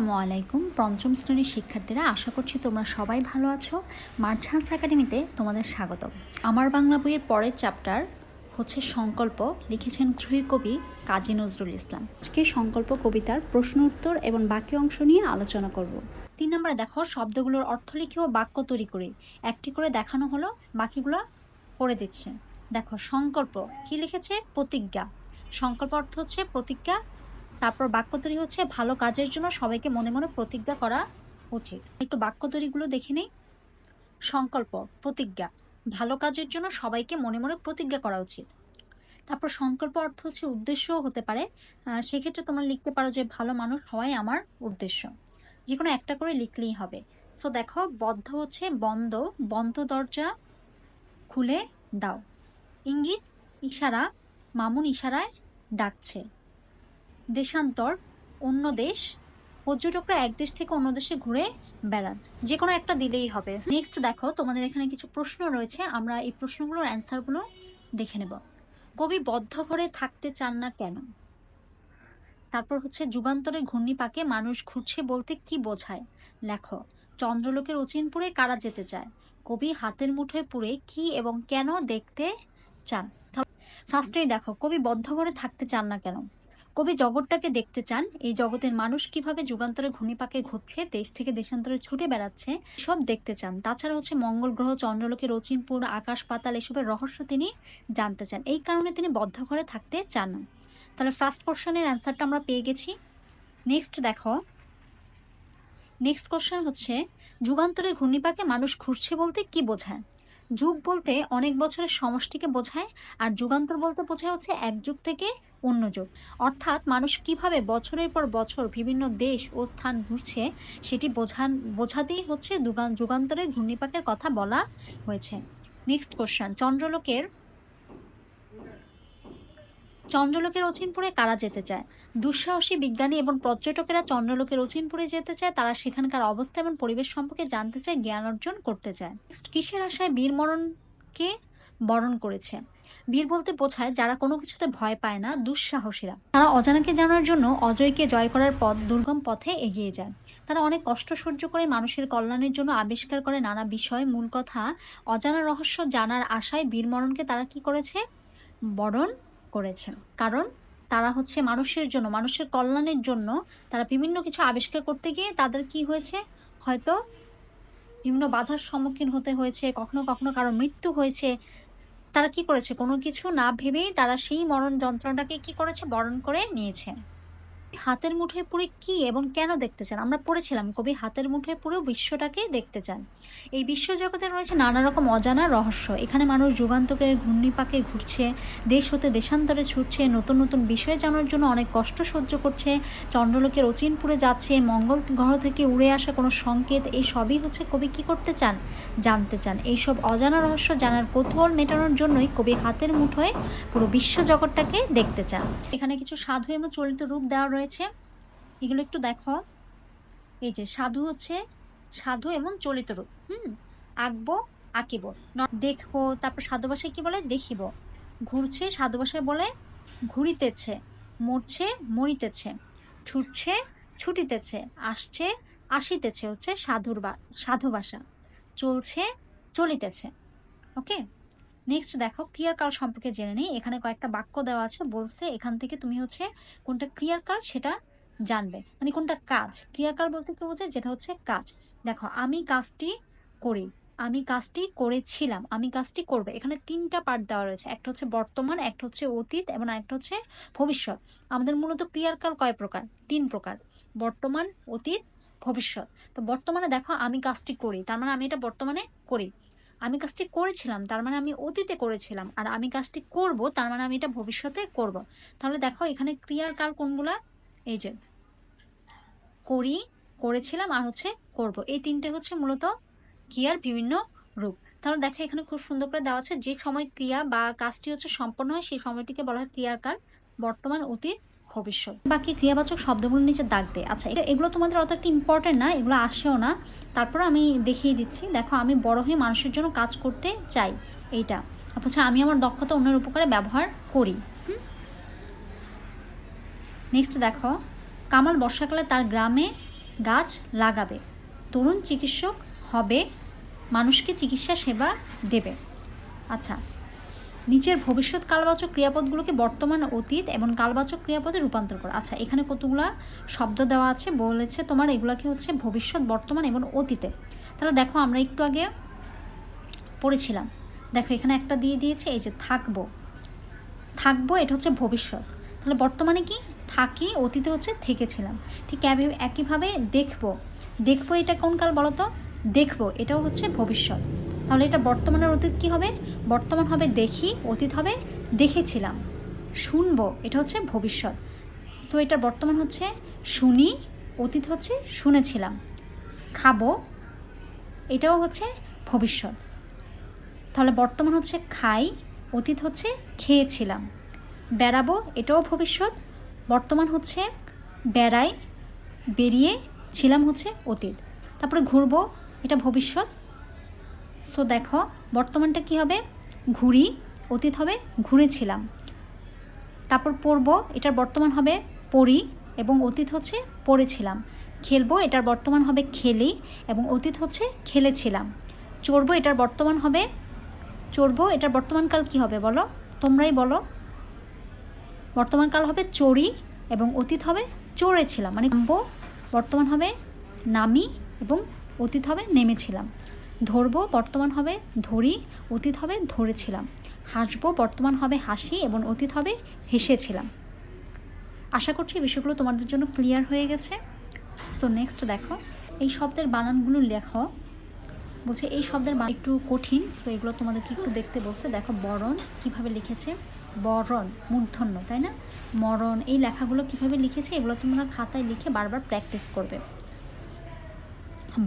আসসালামু আলাইকুম। পঞ্চম শ্রেণির শিক্ষার্থীরা, আশা করছি তোমরা সবাই ভালো আছো। মার্চান্স একাডেমিতে তোমাদের স্বাগত আমার বাংলা বইয়ের পরের চ্যাপ্টার হচ্ছে সংকল্প, লিখেছেন ছুঁই কবি কাজী নজরুল ইসলাম। আজকে সংকল্প, কবিতার প্রশ্ন উত্তর এবং বাকি অংশ নিয়ে আলোচনা করব। তিন নম্বরে দেখো, শব্দগুলোর অর্থ লিখে ও বাক্য তৈরি করে। একটি করে দেখানো হলো, বাকিগুলো করে দিচ্ছে। দেখো, সংকল্প, কি লিখেছে? প্রতিজ্ঞা। সংকল্প অর্থ হচ্ছে প্রতিজ্ঞা তারপর বাক্য তৈরি হচ্ছে ভালো কাজের জন্য সবাইকে মনে মনে প্রতিজ্ঞা করা উচিত। একটু বাক্য তৈরিগুলো দেখে নেই? সংকল্প, প্রতিজ্ঞা। ভালো কাজের জন্য সবাইকে মনে মনে প্রতিজ্ঞা করা উচিত। তারপর সংকল্প অর্থ হচ্ছে উদ্দেশ্যও হতে পারে। সেক্ষেত্রে তোমরা লিখতে পারো যে ভালো মানুষ হওয়াই আমার উদ্দেশ্য। যে কোনো একটা করে লিখলেই হবে। সো দেখো, বদ্ধ হচ্ছে বন্ধ বন্ধ দরজা খুলে দাও। ইঙ্গিত, ইশারা, মামুন ইশারায় ডাকছে। দেশান্তর, অন্য দেশ, পর্যটকরা এক দেশ থেকে অন্য দেশে ঘুরে বেড়ান। যে কোনো একটা দিলেই হবে। নেক্সট দেখো, তোমাদের এখানে কিছু প্রশ্ন রয়েছে। আমরা এই প্রশ্নগুলোর অ্যান্সারগুলো দেখে নেব। কবি বদ্ধ ঘরে থাকতে চান না কেন? তারপর হচ্ছে যুগান্তরে ঘূর্ণিপাকে মানুষ ঘুরছে বলতে কি বোঝায়? লেখো, চন্দ্রলোকের অচিনপুরে কারা যেতে চায়? কবি হাতের মুঠোয় পুরে কি এবং কেন দেখতে চান? ফার্স্টেই দেখো, কবি বদ্ধ ঘরে থাকতে চান না কেন? কবি জগৎটাকে দেখতে চান, এই জগতের মানুষ কীভাবে যুগান্তরে ঘূর্ণিপাকে ঘুরছে, দেশ থেকে দেশান্তরে ছুটে বেড়াচ্ছে সব দেখতে চান। তাছাড়া হচ্ছে মঙ্গল গ্রহ চন্দ্রলোকের রচিনপুর, আকাশ পাতাল, এসবের রহস্য তিনি জানতে চান। এই কারণে তিনি বদ্ধ ঘরে থাকতে চান। তাহলে ফার্স্ট কোশ্চেনের অ্যান্সারটা আমরা পেয়ে গেছি। নেক্সট দেখো। নেক্সট কোশ্চেন হচ্ছে যুগান্তরের ঘূর্ণিপাকে মানুষ ঘুরছে বলতে কি বোঝায়? যুগ বলতে অনেক বছরের সমষ্টিকে বোঝায় আর যুগান্তর বলতে বোঝায় হচ্ছে এক যুগ থেকে অন্য যুগ। অর্থাৎ মানুষ কীভাবে বছরের পর বছর বিভিন্ন দেশ ও স্থান ঘুরছে, সেটি বোঝান, বোঝাতেই হচ্ছে যুগান, যুগান্তরের ঘূর্ণিপাকের কথা বলা হয়েছে। নেক্সট কোশ্চেন চন্দ্রলোকের চন্দ্রলোকের অচিনপুরে কারা যেতে চায়। দুঃসাহসী বিজ্ঞানী এবং পর্যটকেরা চন্দ্রলোকের অচিনপুরে যেতে চায়, তারা সেখানকার অবস্থা এবং পরিবেশ সম্পর্কে জানতে চায়, জ্ঞান অর্জন করতে চায়। কিসের আশায় বীর মরণকে বরণ করেছে? বীর বলতে বোঝায়, যারা কোনো কিছুতে ভয় পায় না, দুঃসাহসীরা। তারা অজানাকে জানার জন্য অজয়কে জয় করার পথ, দুর্গম পথে এগিয়ে যায়। তারা অনেক কষ্ট সহ্য করে মানুষের কল্যাণের জন্য আবিষ্কার করে নানা বিষয়, মূল কথা, অজানা রহস্য জানার আশায় বীরমরণকে তারা কি করেছে? বরণ করেছেন। কারণ তারা হচ্ছে মানুষের জন্য, মানুষের কল্যাণের জন্য তারা বিভিন্ন কিছু আবিষ্কার করতে গিয়ে তাদের কি হয়েছে? হয়তো বিভিন্ন বাধার সম্মুখীন হতে হয়েছে, কখনো কখনো কারও মৃত্যু হয়েছে। তারা কি করেছে? কোনো কিছু না ভেবেই তারা সেই মরণ যন্ত্রণাটাকে কি করেছে? বরণ করে নিয়েছে। হাতের মুঠোয় পুরে কি এবং কেন দেখতে চান? আমরা পড়েছিলাম কবি হাতের মুঠোয় পুরো বিশ্বটাকে দেখতে চান। এই বিশ্বজগতে রয়েছে নানা রকম অজানা রহস্য। এখানে মানুষ যুগান্তকের ঘূর্ণিপাকে ঘুরছে, দেশ হতে দেশান্তরে ছুটছে, নতুন নতুন বিষয় জানার জন্য অনেক কষ্ট সহ্য করছে, চন্দ্রলোকের অচিনপুরে যাচ্ছে, মঙ্গল গ্রহ থেকে উড়ে আসা কোনো সংকেত, এই সবই হচ্ছে কবি কি করতে চান, জানতে চান। এইসব অজানা রহস্য জানার কৌতূহল মেটানোর জন্যই কবি হাতের মুঠোয় পুরো বিশ্বজগৎটাকে দেখতে চান। এখানে কিছু সাধু এবং চলিত রূপ দেওয়া এগুলো একটু দেখো। এই যে সাধু হচ্ছে সাধু এবং চলিত রূপ। হুম? আঁকবো, আঁকিব। দেখব, তারপর সাধু ভাষায় কি বলে? দেখিব। ঘুরছে, সাধু ভাষায় বলে, ঘুরিতেছে, মরছে, মরিতেছে, ছুটছে, ছুটিতেছে, আসছে, আসিতেছে হচ্ছে সাধুর বা সাধু ভাষা। চলছে, চলিতেছে। ওকে? নেক্সট দেখো ক্রিয়ার কাল সম্পর্কে জেনে নিই। এখানে কয়েকটা বাক্য দেওয়া আছে। বলছে, এখান থেকে তুমি হচ্ছে কোনটা ক্রিয়ার কাল সেটা জানবে। মানে কোনটা কাজ? ক্রিয়াকাল বলতে কি বোঝায়? যেটা হচ্ছে কাজ। দেখো, আমি কাজটি করি। আমি কাজটি করেছিলাম। আমি কাজটি করবে। এখানে তিনটা পার্ট দেওয়া রয়েছে। একটা হচ্ছে বর্তমান, একটা হচ্ছে অতীত এবং একটা হচ্ছে ভবিষ্যৎ। আমাদের মূলত ক্রিয়াকাল কয় প্রকার? তিন প্রকার। বর্তমান, অতীত, ভবিষ্যৎ। তো বর্তমানে দেখো, আমি কাজটি করি। তার মানে আমি এটা বর্তমানে করি। আমি কাজটি করেছিলাম, তার মানে আমি অতীতে করেছিলাম। আর আমি কাজটি করব, তার মানে আমি এটা ভবিষ্যতে করব। তাহলে দেখো, এখানে ক্রিয়ার কাল কোনগুলা? এই যে, করি, করেছিলাম আর হচ্ছে করব। এই তিনটে হচ্ছে মূলত ক্রিয়ার বিভিন্ন রূপ। তাহলে দেখো, এখানে খুব সুন্দর করে দেওয়া আছে, যে সময় ক্রিয়া বা কাজটি হচ্ছে সম্পন্ন হয়, সেই সময়টিকে বলা হয় ক্রিয়ার কাল। বর্তমান, অতীত ভবিষ্যৎ। বাকি ক্রিয়াবাচক শব্দগুলোর নিচে দাগ দেয়। আচ্ছা এগুলো তোমাদের অত একটা ইম্পর্টেন্ট না, এগুলো আসেও না। তারপর আমি দেখিয়ে দিচ্ছি। দেখো, আমি বড় হয়ে মানুষের জন্য কাজ করতে চাই। এইটা। আচ্ছা আমি আমার দক্ষতা অন্যের উপকারে ব্যবহার করি। নেক্সট দেখো, কামাল বর্ষাকালে তার গ্রামে গাছ লাগাবে। তরুণ চিকিৎসক হবে, মানুষকে চিকিৎসা সেবা দেবে। আচ্ছা নিচের ভবিষ্যৎ কালবাচক ক্রিয়াপদগুলোকে বর্তমান অতীত এবং কালবাচক ক্রিয়াপদে রূপান্তর করো। আচ্ছা এখানে কতগুলা শব্দ দেওয়া আছে? বলেছে তোমার এগুলাকে হচ্ছে ভবিষ্যৎ, বর্তমান এবং অতীতে। তাহলে দেখো আমরা একটু আগে পড়েছিলাম। দেখো এখানে একটা দিয়ে দিয়েছে, এই যে থাকব। থাকব, এটা হচ্ছে ভবিষ্যৎ। তাহলে বর্তমানে কি? থাকি, অতীতে হচ্ছে থেকেছিলাম। ঠিক একই- একইভাবে দেখব। দেখব এটা কোন কাল বলো তো দেখব, এটাও হচ্ছে ভবিষ্যৎ। তাহলে এটা বর্তমানের অতীত কি হবে? বর্তমান হবে দেখি, অতীত হবে দেখেছিলাম। শুনব, এটা হচ্ছে ভবিষ্যৎ। তো এটা বর্তমান হচ্ছে শুনি, অতীত হচ্ছে শুনেছিলাম। খাব, এটাও হচ্ছে ভবিষ্যৎ। তাহলে বর্তমান হচ্ছে খাই, অতীত হচ্ছে খেয়েছিলাম। বেড়াবো, এটাও ভবিষ্যৎ। বর্তমান হচ্ছে বেড়াই, বেরিয়ে ছিলাম হচ্ছে অতীত। তারপরে ঘুরবো, এটা ভবিষ্যৎ। সো দেখো, বর্তমানটা কি হবে? ঘুরি অতীত হবে, ঘুরেছিলাম। তারপর পড়ব, এটার বর্তমান হবে পড়ি এবং অতীত হচ্ছে পড়েছিলাম। খেলব, এটার বর্তমান হবে খেলি এবং অতীত হচ্ছে খেলেছিলাম। চড়বো, এটার বর্তমান হবে, চড়বো, এটার বর্তমানকাল কি হবে বলো? তোমরাই বলো। বর্তমানকাল হবে চড়ি এবং অতীত হবে চড়েছিলাম। মানে বর্তমান হবে নামি এবং অতীত হবে নেমেছিলাম। ধরবো, বর্তমান হবে ধরি, অতীত হবে ধরেছিলাম। হাসবো, বর্তমান হবে হাসি এবং অতীত হবে হেসেছিলাম। আশা করছি বিষয়গুলো তোমাদের জন্য ক্লিয়ার হয়ে গেছে। তো নেক্সট দেখো, এই শব্দের বানানগুলো লেখো। বলছে, এই শব্দের বানান একটু কঠিন তো এগুলো তোমাদেরকে একটু দেখতে বলছে। দেখো, বরণ কীভাবে লিখেছে? বরণ, মূর্ধন্য, তাই না? মরণ, এই লেখাগুলো কীভাবে লিখেছে? এগুলো তোমরা খাতায় লিখে বারবার প্র্যাকটিস করবে।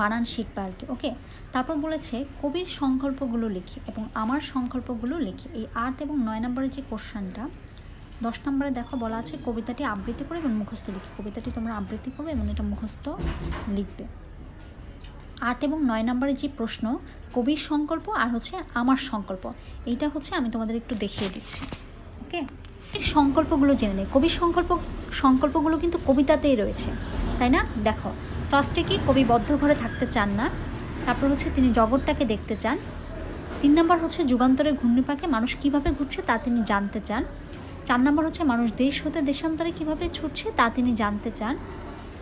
বানান শিখবে আর কি ওকে তারপর বলেছে, কবির সংকল্পগুলো লিখি এবং আমার সংকল্পগুলো লিখি। এই আট এবং নয় নম্বরের যে কোশ্চানটা, দশ নম্বরে দেখো বলা আছে, কবিতাটি আবৃত্তি করে এবং মুখস্থ লিখি। কবিতাটি তোমরা আবৃত্তি করবে এবং এটা মুখস্থ লিখবে। আট এবং নয় নম্বরের যে প্রশ্ন, কবির সংকল্প আর হচ্ছে আমার সংকল্প, এইটা হচ্ছে আমি তোমাদের একটু দেখিয়ে দিচ্ছি ওকে সংকল্পগুলো জেনে নেই। কবির সংকল্প, সংকল্পগুলো কিন্তু কবিতাতেই রয়েছে, তাই না? দেখো ফার্স্টে কি কবি বদ্ধ ঘরে থাকতে চান না? তারপর হচ্ছে তিনি জগৎটাকে দেখতে চান। তিন নম্বর হচ্ছে যুগান্তরের ঘূর্ণিপাকে মানুষ কীভাবে ঘুরছে তা তিনি জানতে চান। চার নম্বর হচ্ছে মানুষ দেশ হতে দেশান্তরে কীভাবে ছুটছে তা তিনি জানতে চান।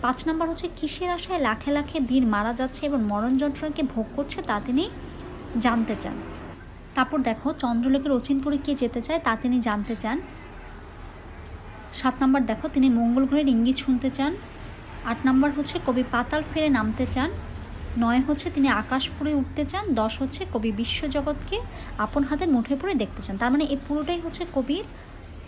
পাঁচ নম্বর হচ্ছে কিসের আশায় লাখে লাখে বীর মারা যাচ্ছে এবং মরণ যন্ত্রণাকে ভোগ করছে তা তিনি জানতে চান। তারপর দেখো, চন্দ্রলোকের অচিনপুরে কে যেতে চায় তা তিনি জানতে চান। সাত নম্বর দেখো, তিনি মঙ্গল গ্রহের ইঙ্গিত শুনতে চান। আট নম্বর হচ্ছে, কবি পাতাল ফেরে নামতে চান। নয় হচ্ছে, তিনি আকাশ ফুরে উঠতে চান। দশ হচ্ছে, কবি বিশ্বজগৎকে আপন হাতের মুঠে পড়ে দেখতে চান। তার মানে এই পুরোটাই হচ্ছে কবির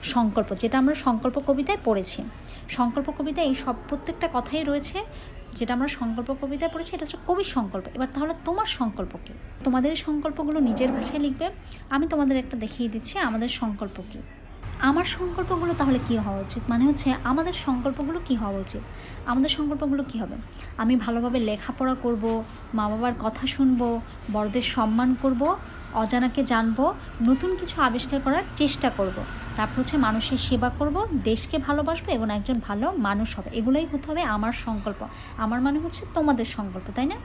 সংকল্প, যেটা আমরা সংকল্প কবিতায় পড়েছি। সংকল্প কবিতায় এই সব প্রত্যেকটা কথাই রয়েছে, যেটা আমরা সংকল্প কবিতায় পড়েছি, এটা হচ্ছে কবির সংকল্প। এবার তাহলে তোমার সংকল্প কী? তোমাদের সংকল্পগুলো নিজের ভাষায় লিখবে। আমি তোমাদের একটা দেখিয়ে দিচ্ছি, আমাদের সংকল্প কী? আমার সংকল্পগুলো তাহলে কী হওয়া উচিত? মানে হচ্ছে আমাদের সংকল্পগুলো কী হওয়া উচিত? আমাদের সংকল্পগুলো কী হবে? আমি ভালোভাবে লেখাপড়া করব মা বাবার কথা শুনব, বড়দের সম্মান করব, অজানাকে জানব, নতুন কিছু আবিষ্কার করার চেষ্টা করব। তারপর হচ্ছে মানুষের সেবা করব, দেশকে ভালোবাসবো এবং একজন ভালো মানুষ হবে। এগুলোই হতে হবে আমার সংকল্প। আমার মানে হচ্ছে তোমাদের সংকল্প, তাই না?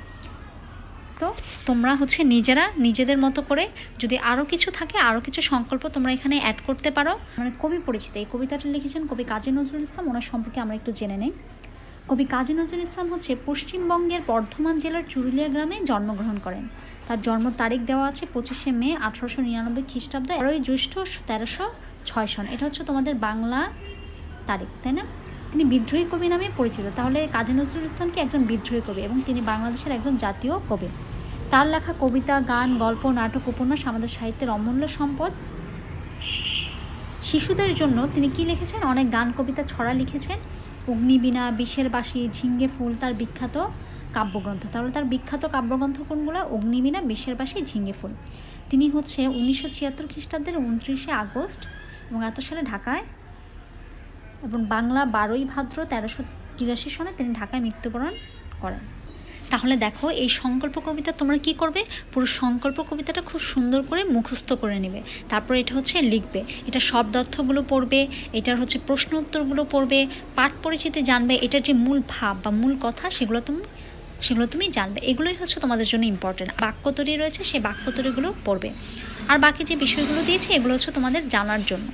সো তোমরা হচ্ছে নিজেরা নিজেদের মতো করে যদি আরও কিছু থাকে আরও কিছু সংকল্প তোমরা এখানে অ্যাড করতে পারো। মানে কবি পরিচিত, এই কবিতাটা লিখেছেন কবি কাজী নজরুল ইসলাম, ওনার সম্পর্কে আমরা একটু জেনে নেই। কবি কাজী নজরুল ইসলাম হচ্ছে পশ্চিমবঙ্গের বর্ধমান জেলার চুরুলিয়া গ্রামে জন্মগ্রহণ করেন। তার জন্ম তারিখ দেওয়া আছে পঁচিশে মে আঠারোশো নিরানব্বই খ্রিস্টাব্দ এগারোই জ্যৈষ্ঠ তেরোশো ছয় সন। এটা হচ্ছে তোমাদের বাংলা তারিখ, তাই না? তিনি বিদ্রোহী কবি নামে পরিচিত। তাহলে কাজী নজরুল ইসলাম কি একজন বিদ্রোহী কবি এবং তিনি বাংলাদেশের একজন জাতীয় কবি? তার লেখা কবিতা, গান, গল্প, নাটক, উপন্যাস আমাদের সাহিত্যের অমূল্য সম্পদ। শিশুদের জন্য তিনি কি লিখেছেন? অনেক গান, কবিতা, ছড়া লিখেছেন। অগ্নিবীণা, বিষের বাসি ঝিঙ্গে ফুল, তার বিখ্যাত কাব্যগ্রন্থ। তাহলে তার বিখ্যাত কাব্যগ্রন্থ কোনগুলো? অগ্নিবীণা, বিষের বাসি ঝিঙ্গে ফুল। তিনি হচ্ছে উনিশশো ছিয়াত্তর খ্রিস্টাব্দের উনত্রিশে আগস্ট এবং এত সালে ঢাকায় এবং বাংলা বারোই ভাদ্র তেরোশো তিরাশি সনে তিনি ঢাকায় মৃত্যুবরণ করেন। তাহলে দেখো এই সংকল্প কবিতা তোমরা কি করবে? পুরো সংকল্প কবিতাটা খুব সুন্দর করে মুখস্থ করে নেবে। তারপর এটা হচ্ছে লিখবে। এটা শব্দ অর্থগুলো পড়বে, এটার হচ্ছে প্রশ্ন উত্তরগুলো পড়বে, পাঠ পরিচিতি জানবে, এটার যে মূল ভাব বা মূল কথা সেগুলো তুমি সেগুলো তুমি জানবে। এগুলোই হচ্ছে তোমাদের জন্য ইম্পর্টেন্ট বাক্য তৈরি রয়েছে, সেই বাক্য তৈরিগুলো পড়বে। আর বাকি যে বিষয়গুলো দিয়েছি, এগুলো হচ্ছে তোমাদের জানার জন্য।